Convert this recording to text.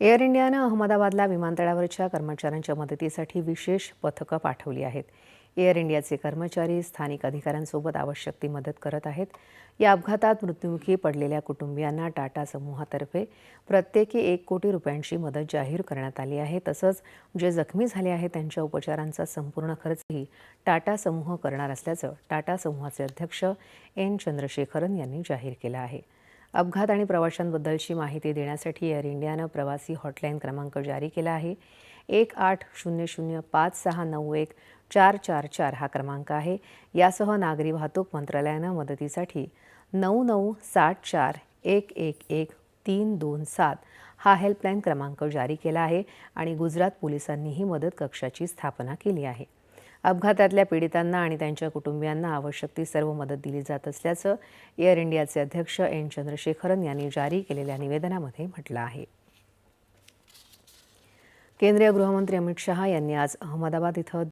Air इंडियानं अहमदाबादला विमानतळावरच्या कर्मचाऱ्यांच्या मदतीसाठी विशेष पथकं पाठवली आहेत. एअर इंडियाचे कर्मचारी स्थानिक अधिकाऱ्यांसोबत आवश्यक ती मदत करत आहेत. या अपघातात मृत्युमुखी पडलेल्या कुटुंबियांना टाटा समूहातर्फे प्रत्येकी एक कोटी रुपयांची मदत जाहीर करण्यात आली आहे. तसंच जे जखमी झाले आहेत त्यांच्या उपचारांचा संपूर्ण खर्चही टाटा समूह करणार असल्याचं टाटा समूहाचे अध्यक्ष एन चंद्रशेखरन यांनी जाहीर केलं आहे. अपघात आणि प्रवाशांबद्दलची माहिती देण्यासाठी एअर इंडियानं प्रवासी हॉटलाईन क्रमांक जारी केला आहे. एक आठ शून्य शून्य पाच सहा नऊ एक चार चार चार हा क्रमांक आहे. यासह नागरी वाहतूक मंत्रालयानं मदतीसाठी नऊ नऊ सात चार एक एक एक तीन दोन सात हा हेल्पलाईन क्रमांक जारी केला आहे आणि गुजरात पोलिसांनीही मदत कक्षाची स्थापना केली आहे. अपघातातल्या पीडितांना आणि त्यांच्या कुटुंबियांना आवश्यक ती सर्व मदत दिली जात असल्याचं एअर इंडियाचे अध्यक्ष एन चंद्रशेखरन यांनी जारी केलेल्या निवेदनामध्ये म्हटलं आहे. केंद्रीय गृहमंत्री अमित शहा यांनी आज अहमदाबाद इथं